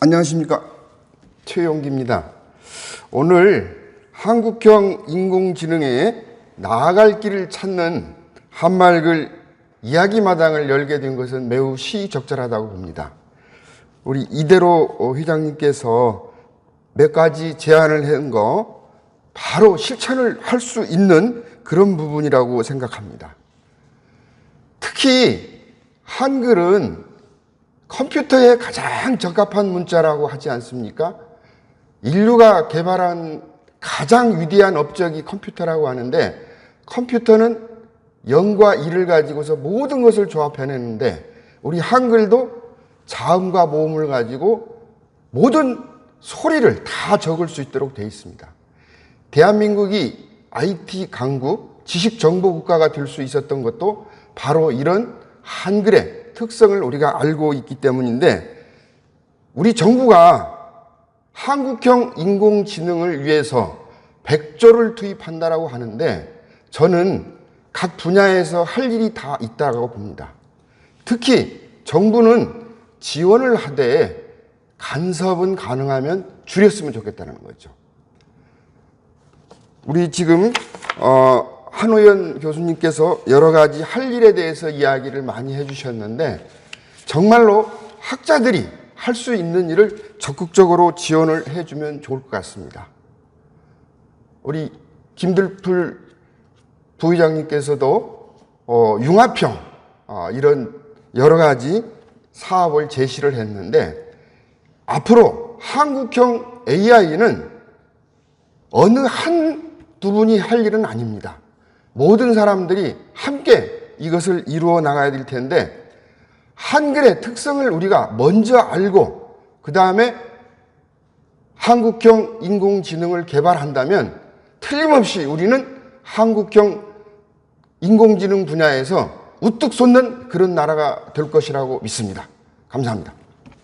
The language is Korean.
안녕하십니까. 최용기입니다. 오늘 한국형 인공지능에 나아갈 길을 찾는 한말글 이야기마당을 열게 된 것은 매우 시적절하다고 봅니다. 우리 이대로 회장님께서 몇 가지 제안을 한 거 바로 실천을 할 수 있는 그런 부분이라고 생각합니다. 특히 한글은 컴퓨터에 가장 적합한 문자라고 하지 않습니까? 인류가 개발한 가장 위대한 업적이 컴퓨터라고 하는데 컴퓨터는 0과 1을 가지고서 모든 것을 조합해내는데 우리 한글도 자음과 모음을 가지고 모든 소리를 다 적을 수 있도록 되어 있습니다. 대한민국이 IT 강국, 지식 정보 국가가 될 수 있었던 것도 바로 이런 한글의 특성을 우리가 알고 있기 때문인데 우리 정부가 한국형 인공지능을 위해서 100조를 투입한다라고 하는데 저는 각 분야에서 할 일이 다 있다고 봅니다. 특히 정부는 지원을 하되 간섭은 가능하면 줄였으면 좋겠다는 거죠. 우리 지금 어, 한호연 교수님께서 여러 가지 할 일에 대해서 이야기를 많이 해주셨는데 정말로 학자들이 할 수 있는 일을 적극적으로 지원을 해주면 좋을 것 같습니다. 우리 김들풀 부의장님께서도 어, 융합형 어, 이런 여러 가지 사업을 제시를 했는데 앞으로 한국형 AI는 어느 한 두 분이 할 일은 아닙니다. 모든 사람들이 함께 이것을 이루어 나가야 될 텐데 한글의 특성을 우리가 먼저 알고 그 다음에 한국형 인공지능을 개발한다면 틀림없이 우리는 한국형 인공지능 분야에서 우뚝 솟는 그런 나라가 될 것이라고 믿습니다. 감사합니다.